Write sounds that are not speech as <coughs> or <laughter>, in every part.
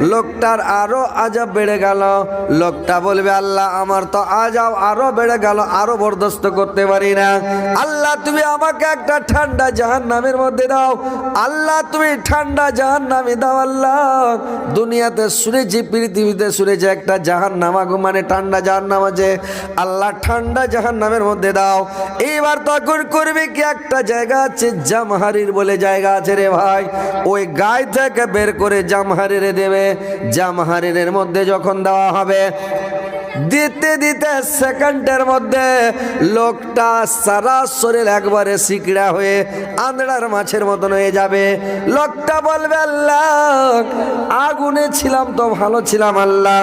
লোকটার আরও আজাব বেড়ে গেল। লোকটা বলবে, আল্লাহ, আমার তো আজাব আরও বেড়ে গেল, আরও বরদস্ত করতে পারি না। আল্লাহ, তুমি আমাকে একটা ঠান্ডা জাহান নামের মধ্যে দাও। আল্লাহ, তুমি ঠান্ডা জাহান নামে দাও, আল্লাহ। দুনিয়াতে শুনেছি পৃথিবীতে শুনেছি একটা জাহান নামাগো মানে ঠান্ডা জাহান নাম আছে। আল্লাহ, ঠান্ডা জাহান নামের মধ্যে দাও। এইবার তখন করবে কি একটা জায়গা আছে? জামহারির বলে জায়গা আছে রে ভাই। ওই গায়ে থেকে বের করে জামহারিরে দেবে। জামহারিরের মধ্যে যখন দেওয়া হবে দিতে দিতে সেকেন্ডের মধ্যে লোকটা সারা শরীর একবারে সিকড়া হয়ে আন্দ্রার মাছের মতন হয়ে যাবে। লোকটা বলবে, আল্লাহ, আগুনে ছিলাম তো ভালো ছিলাম, আল্লাহ।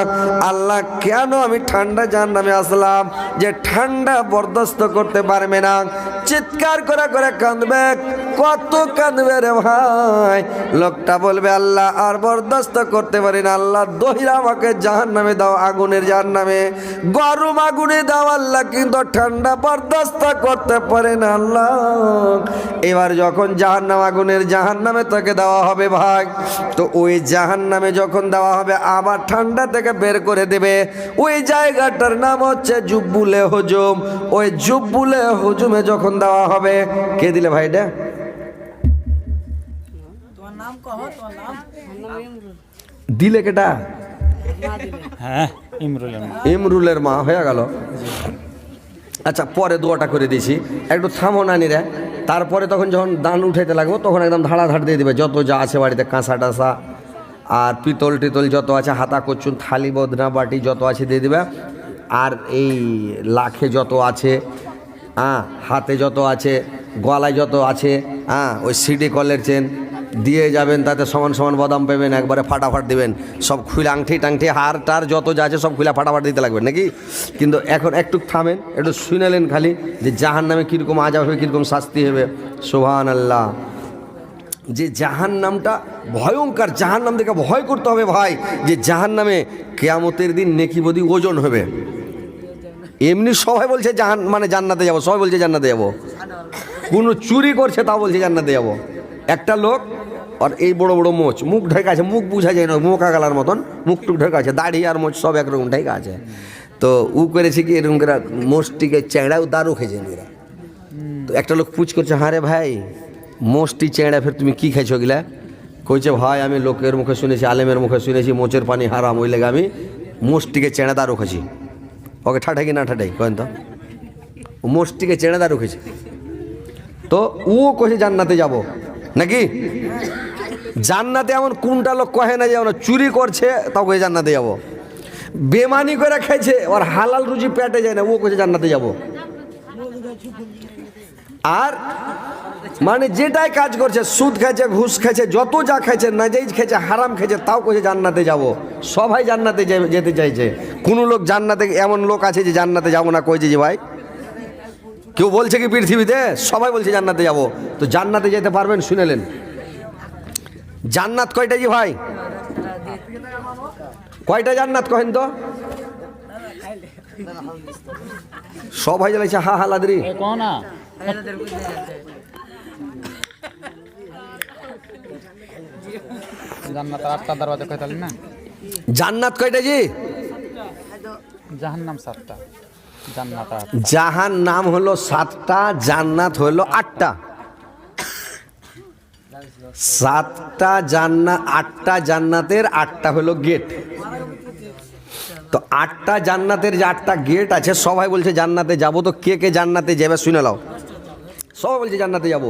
আল্লাহ, কেন আমি ঠান্ডা জান নামে আসলাম যে ঠান্ডা বরদাস্ত করতে পারবে না? চিৎকার করে করে কাঁদবে, কত কাঁদবে রে ভাই? লোকটা বলবে, আল্লাহ, আর বরদাস্ত করতে পারি না, আল্লাহ, দহিরা আমাকে জাহান নামে দাও, আগুনের জাহান নামে গরম আগুনে দাও আল্লাহ কিন্তু ঠান্ডা বরদাস্ত করতে পারে না আল্লাহ। এবার যখন জাহান নাম আগুনের জাহান নামে তোকে দেওয়া হবে ভাই তো ওই জাহান নামে যখন দেওয়া হবে আবার ঠান্ডা থেকে বের করে দেবে। ওই জায়গাটার নাম হচ্ছে জুব্বুলে হুজুম। ওই জুব্বুলে হুজুমে যখন দেওয়া হবে কে দিলে নাম কহ দিলে কেটা? হ্যাঁ। ইমরুলের মা। হয়ে গেল। আচ্ছা পরে দোয়াটা করে দিয়েছি একটু থামো নানিরা তারপরে তখন যখন দান উঠাইতে লাগবো, তখন একদম ধাড়াধাড় দিয়ে দিবে। যত যা আছে বাড়িতে কাঁসা টাসা আর পিতল টিতল যত আছে, হাতা কচুন, থালি, বদনা বাটি যত আছে দিয়ে দিবে। আর এই লাখে যত আছে হ্যাঁ হাতে যত আছে, গলায় যত আছে হ্যাঁ ওই সিডি কলের চেন দিয়ে যাবেন, তাতে সমান সমান বাদাম পাবেন, একবারে ফাটাফাট দিবেন। সব খুলে আংটি টাংটি হার টার যত যা আছে সব খুলে ফাটাফাট দিতে লাগবে, নাকি? কিন্তু এখন একটু থামেন, একটু শুনেলেন খালি, যে জাহান নামে কীরকম আজাব হবে, কীরকম শাস্তি হবে। সোহান আল্লাহ যে জাহান নামটা ভয়ঙ্কর জাহান নাম থেকে ভয় করতে হবে ভাই, যে জাহান নামে কেয়ামতের দিন নেকি বদি ওজন হবে। এমনি সবাই বলছে জাহান মানে জান্নাতে যাব, সবাই বলছে জান্নাতে যাব। কোনো চুরি করছে, তাও বলছে জান্নাতে যাব। একটা লোক আর এই বড় বড় মোচ, মুখ ঢেকা আছে, মুখ বুঝা যায় না মোকা গালার মতন, মুখ টুক ঢেকা আছে, দাড়ি আর মোচ সব একরকম ঢেকা আছে। তো উ করেছে কি, এরকম করে মোষটিকে চেঁড়াও দারু খেয়েছে এরা। তো একটা লোক পুছ করছে হ্যাঁ রে ভাই মোষটি চেঁড়া ফের তুমি কি খাইছো গিলা? কইছে, ভাই, আমি লোকের মুখে শুনেছি, আলেমের মুখে শুনেছি, মোচের পানি হারাম, ওই লেগে আমি মোষটিকে চেঁড়া দারু খাচ্ছি ওকে, ঠাঠাই কি না ঠাঠাই কেন তো? মোষটিকে চেঁড়া দারু খেয়েছে। তো ও কহে জান্নাতে যাব। নাকি? জান্নাতে এমন কোনটা লোক কহে না যে আমরা চুরি করছে, তাও কহে জান্নাতে যাব। বেমানি করে খাইছে, ওর হালাল রুজি পেটে যায় না, ও কহে জান্নাতে যাব। আর মানে যেটাই কাজ করছে, সুদ খাইছে, ঘুষ খাইছে, যত যা খাইছে, নাজাইজ খাইছে, হারাম খাইছে, তাও কহে জান্নাতে যাব। সবাই জান্নাতে যেতে চাইছে। কোনো লোক জান্নাতে, এমন লোক আছে যে জান্নাতে যাব না, কইছে যে ভাই, কেউ বলছে কি পৃথিবীতে? সবাই বলছে জান্নাতে যাব। তো জান্নাতে যেতে পারবেন, শুনেলেন। জান্নাত কয়টা জি ভাই? কয়টা জান্নাত কহেন তো? সবাই জ্বালাইছে হা হা লাদরি। কো জান্নাত আটটা দরওয়াজা কয়তাল না? জান্নাত কয়টা জি? জাহান্নাম সাতটা। জান্নাত জাহান নাম হলো সাতটা জান্নাত হলো আটটা। সাতটা জান্নাত আটটা জান্নাতের, আটটা হলো গেট তো আটটা জান্নাতের যে আটটা গেট আছে, সবাই বলছে জান্নাতে যাব। তো কে কে জান্নাতে যাবে শুনে নাও। সবাই বলছে জান্নাতে যাব।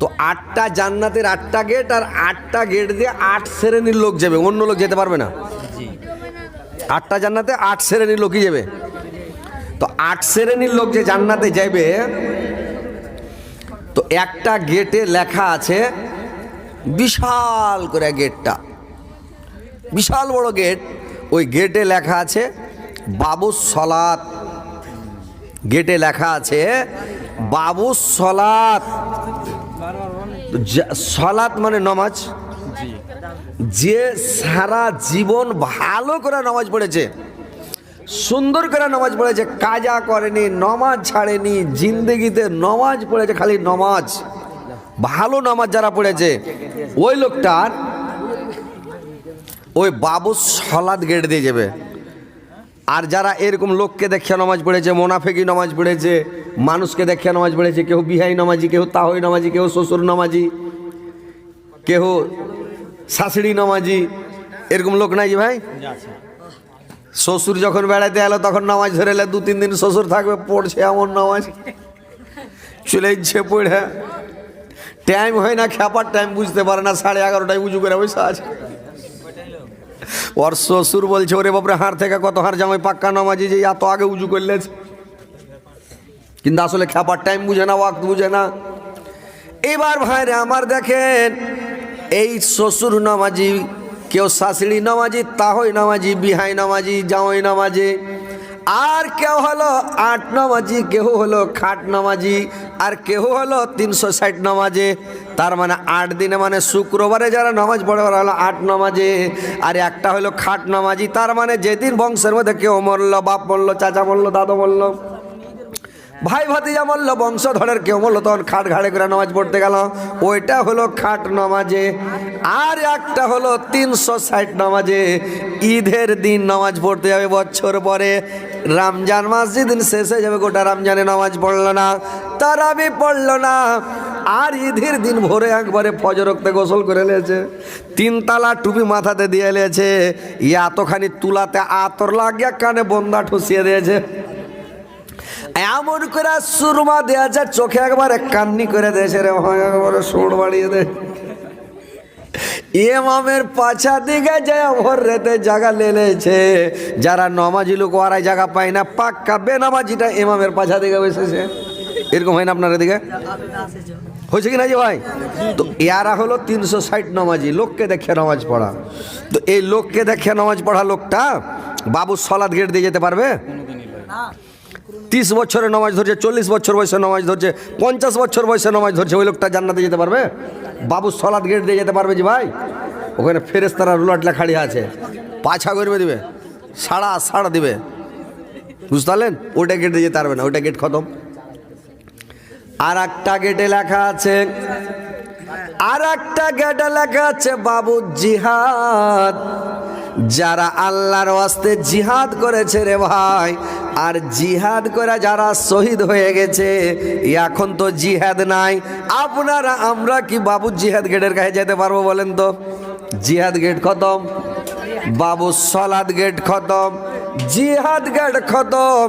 তো আটটা জান্নাতের আটটা গেট আর আটটা গেট দিয়ে আট শ্রেণির লোক যাবে। অন্য লোক যেতে পারবে না। আটটা জান্নাতে আট শ্রেণির লোকই যাবে। তো আট শ্রেণির লোক যে জান্নাতে যাবে তো একটা গেটে লেখা আছে বিশাল করে গেটটা। বিশাল বড় গেট। ওই গেটে লেখা আছে বাবু সলাত গেটে লেখা আছে বাবু সলাত সলাত মানে নমাজ? যে সারা জীবন ভালো করে নামাজ পড়েছে। সুন্দর করে নামাজ পড়েছে, কাজা করেনি, নমাজ ছাড়েনি, জিন্দগিতে নমাজ পড়েছে, খালি নমাজ। ভালো নামাজ যারা পড়েছে, ওই লোকটার ওই বাবু সলাদ গেট দিয়ে যাবে। আর যারা এরকম লোককে দেখে নামাজ পড়েছে মোনাফেকি নামাজ পড়েছে, মানুষকে দেখে নামাজ পড়েছে কেউ বিহাই নামাজি কেউ তাহই নামাজি কেউ শ্বশুর নামাজি কেউ শাশুড়ি নামাজি, এরকম লোক নাই যে ভাই? শ্বশুর যখন বেড়াতে এলো, তখন নামাজ ধরে এলে দু, তিন দিন শ্বশুর থাকবে, পড়ছে এমন নামাজ। চলে ইচ্ছে পড়ে। টাইম হয় না, খেপার টাইম বুঝতে পারে না, সাড়ে এগারোটায় উঁচু করে বসে আছে। ওর শ্বশুর বলছে, ওরে বাপরে, হাড় থেকে কত হাড় জামাই পাক্কা নামাজি যে এত আগে উঁচু করলে কিন্তু আসলে খেপার টাইম বুঝে না, ওয়াক্ত বুঝে না। এবার ভাইরে আমার দেখেন, এই শ্বশুর নামাজি কেউ শাশুড়ি নামাজি, তাহই নামাজি, বিহাই নামাজি, জামাই নামাজি। আর কেউ হলো আট নামাজি, কেউ হলো খাট নামাজি, আর কেউ হলো তিনশো ষাট নামাজে। তার মানে আট দিনে মানে শুক্রবারে যারা নামাজ পড়ে, ওরা হলো আট নামাজে। আর একটা হলো খাট নামাজি, তার মানে যেদিন বংশের মধ্যে কেউ মরলো, বাপ মরলো, চাচা মরলো, দাদু মরলো ভাই ভাতিজা মরল বংশধরের কেউ মরলো তখন খাট ঘাড়ে করে নামাজ পড়তে গেল। ওইটা হলো খাট নামাজে। আর একটা হলো তিনশো ষাট নামাজে। ঈদের দিন নামাজ পড়তে যাবে বছর পরে। রমজান মাস যেদিন শেষ হয়ে যাবে, গোটা রমজানে নামাজ পড়ল না, তারাবি পড়ল না। আর ঈদের দিন ভোরে একবারে ফজর রক্তে গোসল করে নিয়েছে। তিনতলা টুপি মাথাতে দিয়ে নিয়েছে। এতখানি তুলাতে আতর লাগিয়া কানে বন্দা ঠুসিয়ে দিয়েছে। এমন করে সুরমা দেয়া যায়, চোখে একবারে কান্নি করে দিয়েছে রে ভাই, একবারে বাড়িয়ে দে ইমামের পাছা দিকে যায়, ভোর রেতে জায়গা লেলেছে যারা নমাজি লোক ওরাই জায়গা পায় না, পাক্কা বেনামাজিটা ইমামের পাছা দিকে বসেছে এরকম হয় না আপনার এদিকে? হয়েছে কি না যে ভাই? তো এরা হলো তিনশো ষাট নমাজি, লোককে দেখে নামাজ পড়া। তো এই লোককে দেখে নামাজ পড়া লোকটা বাবু সলাদ গেট দিয়ে যেতে পারবে? তিরিশ বছরে নামাজ ধরছে, চল্লিশ বছর বয়সে নামাজ ধরছে, পঞ্চাশ বছর বয়সে নামাজ ধরছে, ওই লোকটা জান্নাতে যেতে পারবে? বাবু সলাদ গেট দিয়ে যেতে পারবে জি ভাই? ওখানে ফেরেস্তারা রুলাট লেখাড়ি আছে। পাছা করবে দিবে, সাড়া সাড়া দিবে। বুঝতে পারলেন? ওটা গেট দিয়ে যেতে পারবে না ওটা গেট খতম। আর একটা গেটে লেখা আছে আর একটা গেটে লেখা আছে, বাবু জিহাদ। যারা আল্লাহর ওয়াস্তে জিহাদ করেছে রে ভাই, আর জিহাদ করে যারা শহীদ হয়ে গেছে এখন তো জিহাদ নাই। আপনারা, আমরা কি বাবু জিহাদ গেটের কাছে যেতে পারব বলেন তো? জিহাদ গেট খতম, বাবু সলাদ গেট খতম, জিহাদ গেট খতম,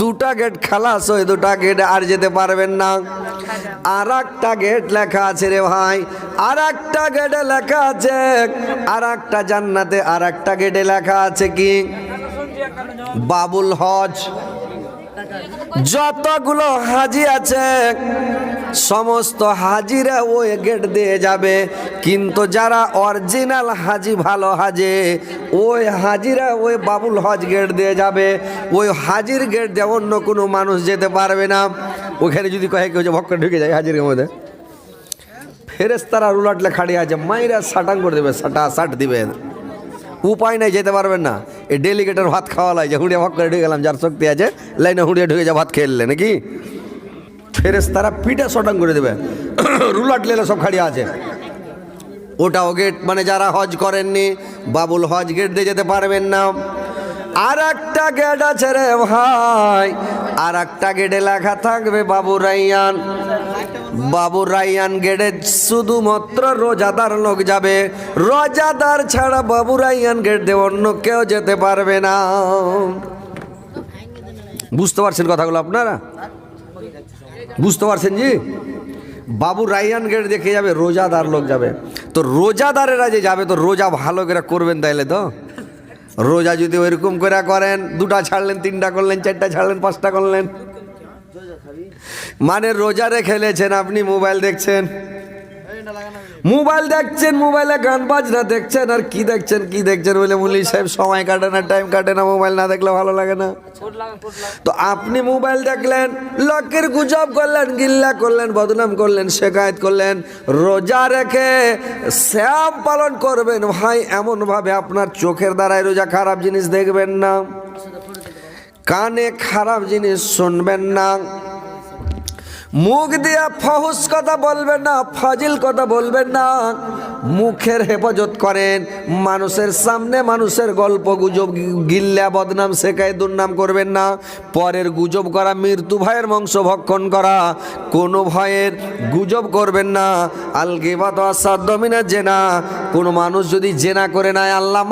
দুটা গেট খালাস ওই দুটা গেট আর যেতে পারবেন না। আর একটা গেট লেখা আছে রে ভাই, আর একটা গেটে লেখা আছে, আর একটা জান্নাতে আর একটা গেটে লেখা আছে কি? বাবুল হজ। যতগুলো হাজি আছে, সমস্ত হাজিরা ওই গেট দিয়ে যাবে, কিন্তু যারা অরিজিনাল হাজি, ভালো হাজে, ওই হাজিরা ওই বাবুল হজ গেট দিয়ে যাবে, ওই হাজির গেট দিয়ে অন্য কোনো মানুষ যেতে পারবে না। ওখানে যদি কয়ে কেউ যে ভক্ত ঢুকে যায় হাজির মধ্যে। ফেরেস্তারা রুলাটলে খাড়ি আছে, মাইরা সাটাং করে দেবে, সাটা সাট দিবে। উপায় নাই, যেতে পারবেন না। এই ডেলিগেটের ভাত খাওয়া লাগে যে হুঁড়িয়া ঢুকে গেলাম, যার শক্তি আছে, লাইনে হুঁড়িয়া ঢুকে যা ভাত খেললে নাকি? ফেরেস তারা পিঠে শটাং করে দেবে। <coughs> রুলাট লেলে সব খাড়িয়া আছে। ওটাও গেট মানে যারা হজ করেননি, বাবুল হজ গেট দিয়ে যেতে পারবেন না। আর একটা গেট আছে রে ভাই আর একটা গেটে লেখা থাকবে, বাবু রাইয়ান। বাবু রাইয়ান গেটে শুধুমাত্র রোজাদার লোক যাবে। রোজাদার ছাড়া বাবু রাইয়ান গেট দিয়ে অন্য কেউ যেতে পারবে না। বুঝতে পারছেন কথাগুলো আপনারা? বুঝতে পারছেন জি? বাবু রাইয়ান গেট দেখে যাবে, রোজাদার লোক যাবে। তো রোজাদারেরা যে যাবে, তো রোজা ভালো করে করবেন তাইলে তো? রোজা যদি ওইরকম করে করেন, দুটা ছাড়লেন, তিনটা করলেন, চারটা ছাড়লেন, পাঁচটা করলেন। মানে রোজা রেখে খেলেছেন আপনি মোবাইল দেখছেন। মোবাইল দেখছেন, মোবাইলে গান বাজনা দেখছেন, আর কি দেখছেন কি দেখছেন বলে মুলি সাহেব, সময় কাটে না টাইম কাটে না, মোবাইল না দেখলে ভালো লাগে না। তো আপনি মোবাইল দেখলেন, লোকের গুজব করলেন, গিল্লা করলেন, বদনাম করলেন শেখায়ত করলেন, রোজা রেখে শ্যাম পালন করবেন, ভাই, এমনভাবে আপনার চোখের দ্বারাই রোজা খারাপ জিনিস দেখবেন না। কানে খারাপ জিনিস শুনবেন না। মুখ দিয়া ফহুস কথা বলবেন না, ফাজিল কথা বলবেন না। মুখের হেফাজত করেন, মানুষের সামনে মানুষের গল্প গুজব গিল্লা বদনাম শেখায় দুর্নাম করবেন না। পরের গুজব করা মৃত্যু ভয়ের বংশ ভক্ষণ করা, কোনো ভয়ের গুজব করবেন না। আলগিবাত আসাদ্দমিনা জেনা, কোনো মানুষ যদি জেনা করে নেয়, আল্লাহ